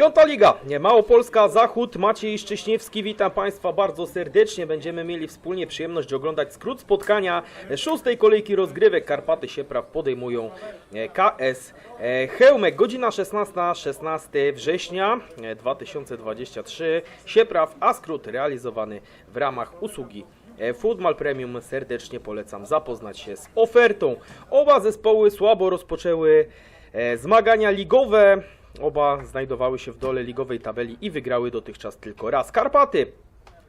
Piąta Liga, Małopolska, Zachód, Maciej Szcześniewski, witam Państwa bardzo serdecznie. Będziemy mieli wspólnie przyjemność oglądać skrót spotkania szóstej kolejki rozgrywek. Karpaty Siepraw podejmują e, KS e, Chełmek. Godzina 16, 16 września e, 2023. Siepraw, a skrót realizowany w ramach usługi E, Football Premium serdecznie polecam zapoznać się z ofertą. Oba zespoły słabo rozpoczęły e, zmagania ligowe. Oba znajdowały się w dole ligowej tabeli i wygrały dotychczas tylko raz. Karpaty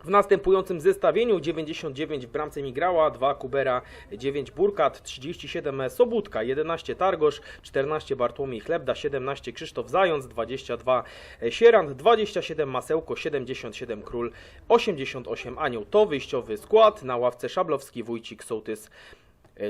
w następującym zestawieniu 99 w bramce Migrała, 2 Kubera, 9 Burkat, 37 Sobutka, 11 Targosz, 14 Bartłomiej Chlebda, 17 Krzysztof Zając, 22 Sierant, 27 Masełko, 77 Król, 88 Anioł. To wyjściowy skład. Na ławce Szablowski, Wójcik, Sołtys,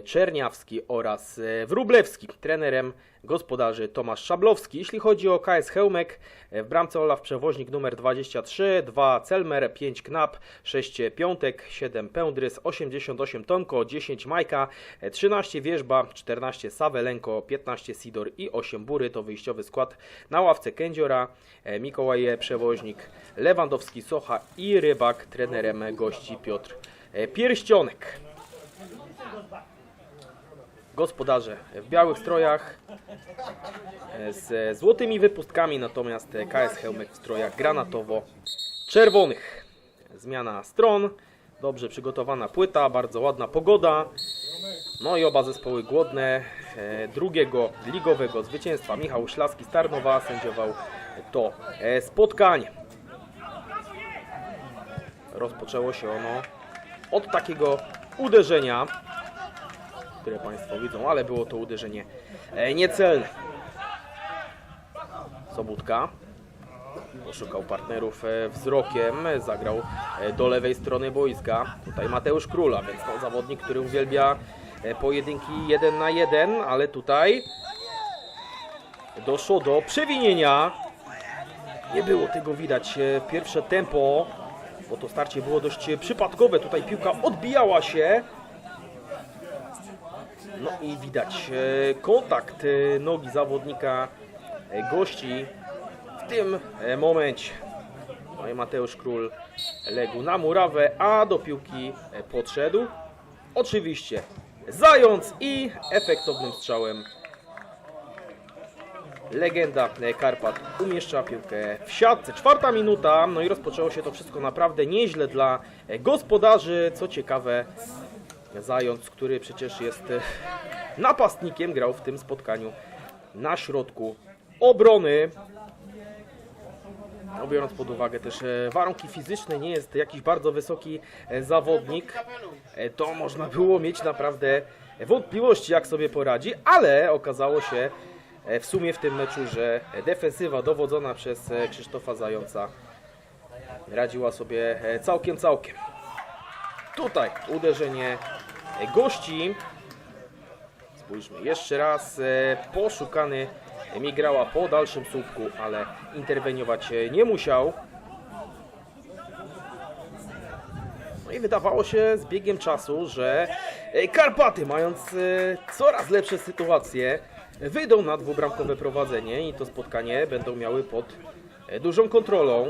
Czerniawski oraz e, Wróblewski. Trenerem gospodarzy Tomasz Szablowski. Jeśli chodzi o KS Chełmek, e, w bramce Olaf Przewoźnik numer 23, 2 Celmer, 5 Knap, 6 Piątek, 7 Pędrys, 88 Tomko, 10 Majka, e, 13 Wierzba, 14 Sawelenko, 15 Sidor i 8 Bury. To wyjściowy skład na ławce Kędziora, e, Mikołaj Przewoźnik, Lewandowski, Socha i Rybak. Trenerem gości Piotr e, Pierścionek gospodarze w białych strojach e, z złotymi wypustkami, natomiast KS Chełmek w strojach granatowo-czerwonych. Zmiana stron, dobrze przygotowana płyta, bardzo ładna pogoda. No i oba zespoły głodne e, drugiego ligowego zwycięstwa. Michał Szlaski z Tarnowa sędziował to e, spotkanie. Rozpoczęło się ono od takiego uderzenia które Państwo widzą, ale było to uderzenie e, niecelne. Sobutka poszukał partnerów e, wzrokiem, zagrał e, do lewej strony boiska. Tutaj Mateusz Króla, więc to zawodnik, który uwielbia pojedynki 1 na 1, ale tutaj doszło do przewinienia. Nie było tego widać pierwsze tempo, bo to starcie było dość przypadkowe. Tutaj piłka odbijała się. No i widać e, kontakt e, nogi zawodnika e, gości w tym momencie. No i Mateusz Król legł na murawę, a do piłki podszedł. Oczywiście zając i efektownym strzałem legenda Karpat umieszcza piłkę w siatce. Czwarta minuta, no i rozpoczęło się to wszystko naprawdę nieźle dla gospodarzy. Co ciekawe, Zając, który przecież jest e, napastnikiem, grał w tym spotkaniu na środku obrony. No, biorąc pod uwagę też e, warunki fizyczne, nie jest jakiś bardzo wysoki e, zawodnik, to można było mieć naprawdę wątpliwości, jak sobie poradzi, ale okazało się w sumie w tym meczu, że defensywa dowodzona przez Krzysztofa Zająca radziła sobie całkiem, całkiem. Tutaj uderzenie gości. Spójrzmy jeszcze raz. e, Poszukany Migrała po dalszym słupku, ale interweniować e, nie musiał. No i wydawało się z biegiem czasu, że e, Karpaty, mając coraz lepsze sytuacje, wyjdą na dwubramkowe prowadzenie i to spotkanie będą miały pod dużą kontrolą.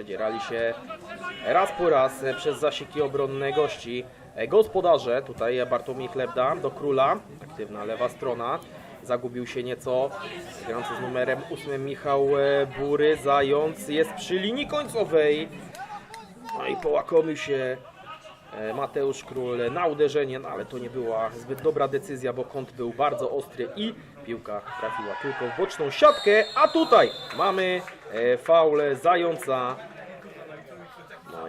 Przedzierali się raz po raz przez zasieki obronne gości. Gospodarze, tutaj Bartłomiej Chlebda do króla, aktywna lewa strona. Zagubił się nieco grający z numerem 8 Michał e, Bury. Zając jest przy linii końcowej. No i połakomił się e, Mateusz Król na uderzenie, no ale to nie była zbyt dobra decyzja, bo kąt był bardzo ostry i piłka trafiła tylko w boczną siatkę. A tutaj mamy e, faul Zająca.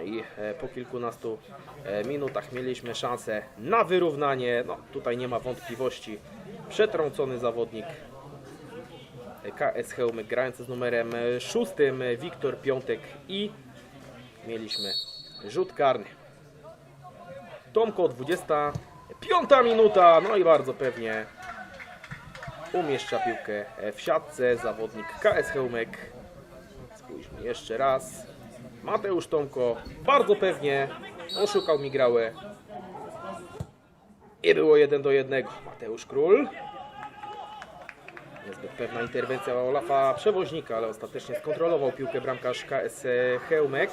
I e, po kilkunastu e, minutach mieliśmy szansę na wyrównanie. No tutaj nie ma wątpliwości. Przetrącony zawodnik e, KS Chełmy grający z numerem 6 Wiktor Piątek i mieliśmy rzut karny. Tomko 25 minuta, no i bardzo pewnie umieszcza piłkę w siatce zawodnik KS Chełmek. Spójrzmy jeszcze raz. Mateusz Tomko bardzo pewnie oszukał Migrałę. I było 1 do 1. Mateusz Król. Niezbyt pewna interwencja Olafa Przewoźnika, ale ostatecznie skontrolował piłkę bramkarz KS Chełmek.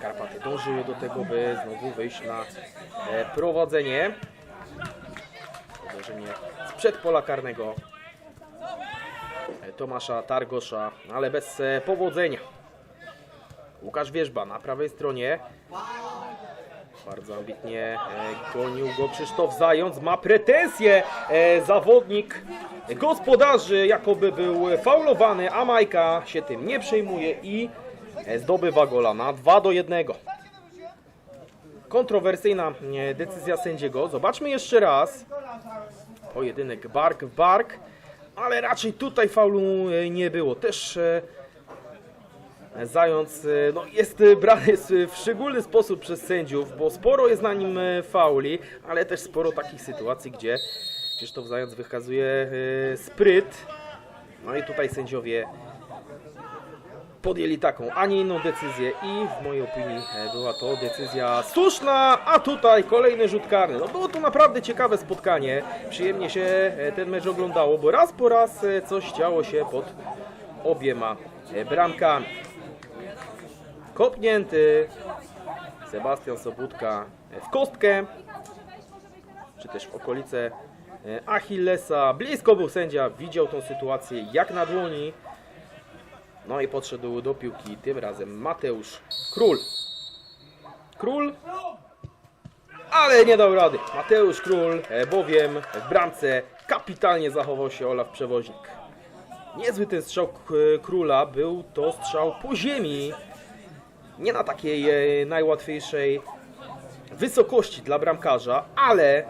Karpaty dążyły do tego, by znowu wyjść na e, prowadzenie. Uderzenie sprzed pola karnego Tomasza Targosza, ale bez e, powodzenia. Łukasz Wierzba na prawej stronie. Bardzo ambitnie e, gonił go Krzysztof Zając. Ma pretensje e, zawodnik gospodarzy, jakoby był faulowany, a Majka się tym nie przejmuje i zdobywa gola na 2 do 1. Kontrowersyjna decyzja sędziego. Zobaczmy jeszcze raz. Pojedynek bark w bark, ale raczej tutaj faulu e, nie było. Też e, Zając e, no, jest brany w szczególny sposób przez sędziów, bo sporo jest na nim fauli, ale też sporo takich sytuacji, gdzie Krzysztof Zając wykazuje spryt. No i tutaj sędziowie podjęli taką, a nie inną decyzję i w mojej opinii e, była to decyzja słuszna, a tutaj kolejny rzut karny. No było to naprawdę ciekawe spotkanie, przyjemnie się e, ten mecz oglądało, bo raz po raz e, coś działo się pod obiema bramkami. Kopnięty Sebastian Sobutka w kostkę, czy też w okolice Achillesa. Blisko był sędzia, widział tą sytuację jak na dłoni. No i podszedł do piłki, tym razem Mateusz Król. Król, ale nie dał rady. Mateusz Król, e, bowiem w bramce kapitalnie zachował się Olaf Przewoźnik. Niezły ten strzał k- Króla, był to strzał po ziemi. Nie na takiej e, najłatwiejszej wysokości dla bramkarza, ale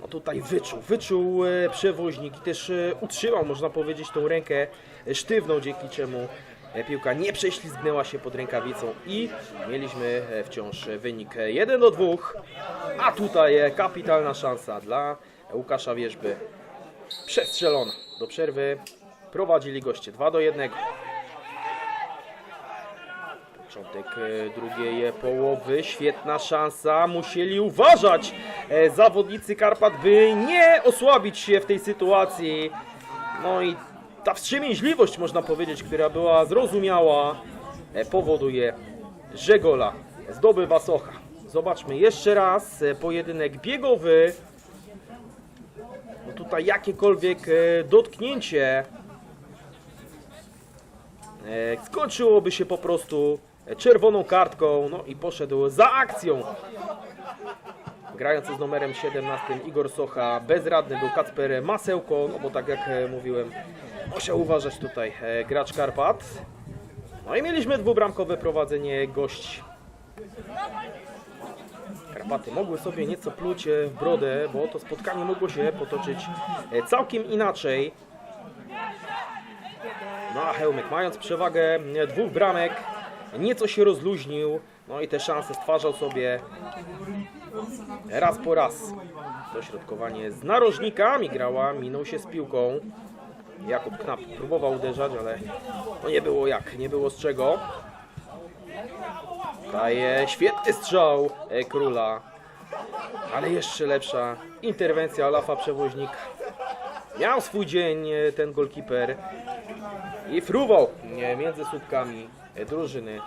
no tutaj wyczuł, wyczuł e, przewoźnik i też e, utrzymał, można powiedzieć, tą rękę e, sztywną, dzięki czemu e, piłka nie prześlizgnęła się pod rękawicą i mieliśmy e, wciąż wynik e, 1 do 2, a tutaj e, kapitalna szansa dla Łukasza Wierzby. Przestrzelona do przerwy, prowadzili goście 2 do 1. Początek e, drugiej połowy, świetna szansa, musieli uważać e, zawodnicy Karpat, by nie osłabić się w tej sytuacji. No i ta wstrzemięźliwość, można powiedzieć, która była zrozumiała, e, powoduje, że gola zdobywa Socha. Zobaczmy jeszcze raz e, pojedynek biegowy. No tutaj jakiekolwiek e, dotknięcie skończyłoby się po prostu czerwoną kartką, no i poszedł za akcją. Grający z numerem 17 Igor Socha, bezradny był Kacper Masełko, no bo tak jak mówiłem, musiał uważać tutaj e, gracz Karpat. No i mieliśmy dwubramkowe prowadzenie gości. Karpaty mogły sobie nieco pluć e, w brodę, bo to spotkanie mogło się potoczyć e, całkiem inaczej. No a Hełmek mając przewagę dwóch bramek nieco się rozluźnił. No i te szanse stwarzał sobie raz po raz. Dośrodkowanie z narożnikami grała, minął się z piłką. Jakub Knap próbował uderzać, ale to nie było jak, nie było z czego. Daje świetny strzał e, króla, ale jeszcze lepsza interwencja Olafa Przewoźnika. Miał swój dzień e, ten golkiper i fruwał e, między słupkami drużyny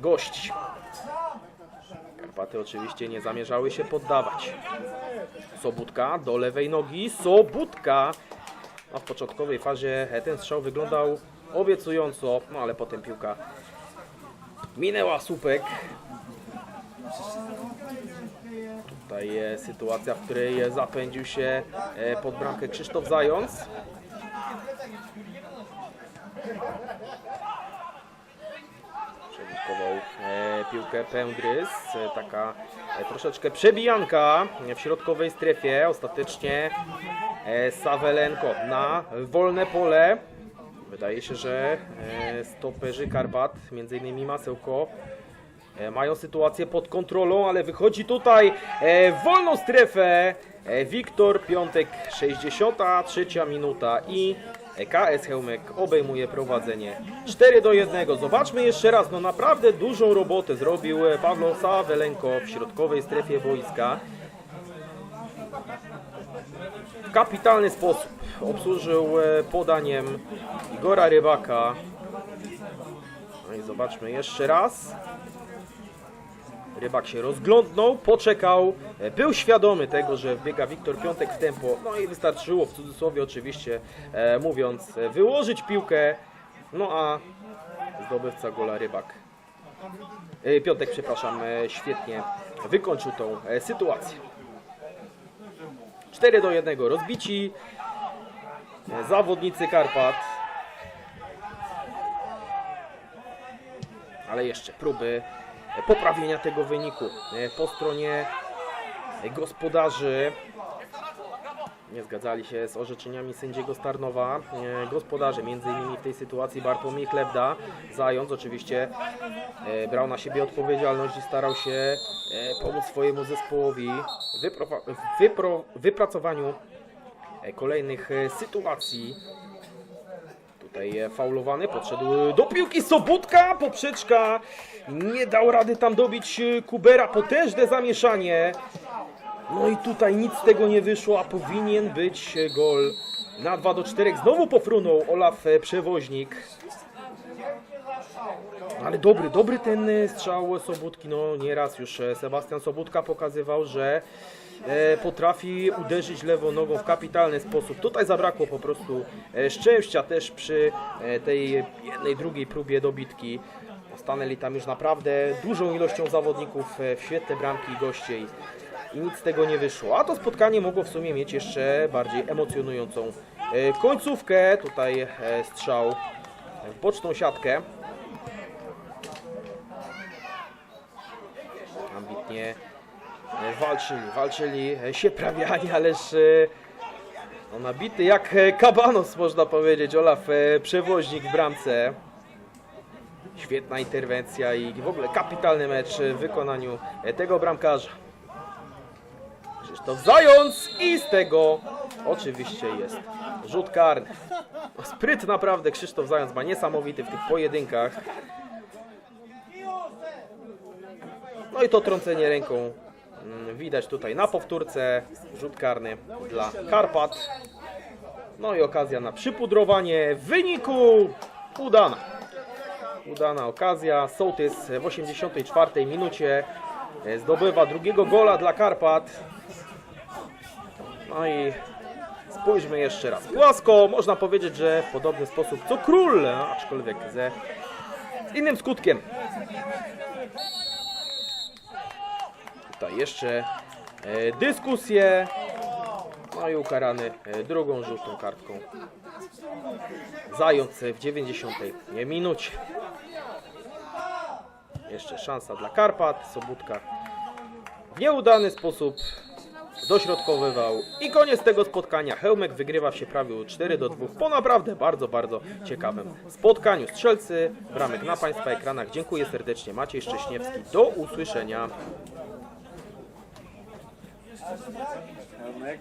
gości. Karpaty oczywiście nie zamierzały się poddawać. Sobutka do lewej nogi. Sobutka. No, w początkowej fazie e, ten strzał wyglądał obiecująco, no ale potem piłka minęła słupek. Tutaj e, sytuacja, w której zapędził się e, pod bramkę Krzysztof Zając. Przewykował e, piłkę Pędrys. E, taka e, troszeczkę przebijanka w środkowej strefie. Ostatecznie Sawelenko na wolne pole. Wydaje się, że stoperzy Karpat, innymi Masełko, mają sytuację pod kontrolą, ale wychodzi tutaj w wolną strefę Wiktor Piątek, 63 minuta i e, KS Hełmek obejmuje prowadzenie 4 do 1. Zobaczmy jeszcze raz, no naprawdę dużą robotę zrobił e, Pawlo Sawelenko w środkowej strefie boiska. kapitalny sposób obsłużył e, podaniem Igora Rybaka. No i zobaczmy jeszcze raz. Rybak się rozglądnął, poczekał, e, był świadomy tego, że wbiega Wiktor Piątek w tempo, no i wystarczyło w cudzysłowie oczywiście e, mówiąc e, wyłożyć piłkę, no a zdobywca gola Rybak. E, Piątek, przepraszam, e, świetnie wykończył tą e, sytuację. 4 do 1 rozbici e, zawodnicy Karpat. Ale jeszcze próby poprawienia tego wyniku e, po stronie gospodarzy. Nie zgadzali się z orzeczeniami sędziego Starnowa. E, Gospodarze, między innymi w tej sytuacji Bartłomiej Klebda, zając oczywiście e, brał na siebie odpowiedzialność i starał się pomóc swojemu zespołowi w wypracowaniu kolejnych sytuacji. Tutaj e, faulowany, podszedł do piłki Sobutka, poprzeczka, nie dał rady tam dobić e, Kubera, potężne zamieszanie. No i tutaj nic z tego nie wyszło, a powinien być gol na 2 do 4. Znowu pofrunął Olaf e, Przewoźnik. Ale dobry, dobry ten e, strzał Sobótki. No nieraz już e, Sebastian Sobótka pokazywał, że e, potrafi uderzyć lewą nogą w kapitalny sposób. Tutaj zabrakło po prostu szczęścia też przy tej jednej, drugiej próbie dobitki. Stanęli tam już naprawdę dużą ilością zawodników w świetle bramki i i, nic z tego nie wyszło. A to spotkanie mogło w sumie mieć jeszcze bardziej emocjonującą końcówkę. Tutaj strzał w boczną siatkę. Ambitnie e, walczyli, walczyli e, się prawiani, ależ e, no, nabity jak kabanos można powiedzieć, Olaf przewoźnik w bramce. Świetna interwencja i w ogóle kapitalny mecz w wykonaniu tego bramkarza. Krzysztof Zając i z tego oczywiście jest rzut karny. No, Spryt naprawdę Krzysztof Zając ma niesamowity w tych pojedynkach. No i to trącenie ręką mm, widać tutaj na powtórce. Rzut karny dla Karpat. No i okazja na przypudrowanie wyniku udana. Udana okazja. Sołtys w 84 minucie e, zdobywa drugiego gola dla Karpat. No i spójrzmy jeszcze raz. Płasko, można powiedzieć, że w podobny sposób co król, aczkolwiek ze innym skutkiem. Tutaj jeszcze e, dyskusje. No i ukarany e, drugą żółtą kartką. Zając w 90 minucie. Jeszcze szansa dla Karpat. Sobutka w nieudany sposób dośrodkowywał. I koniec tego spotkania. Hełmek wygrywa się prawie 4 do 2 po naprawdę bardzo, bardzo ciekawym spotkaniu. Strzelcy bramek na Państwa ekranach. Dziękuję serdecznie. Maciej Szcześniewski. Do usłyszenia. Örnek.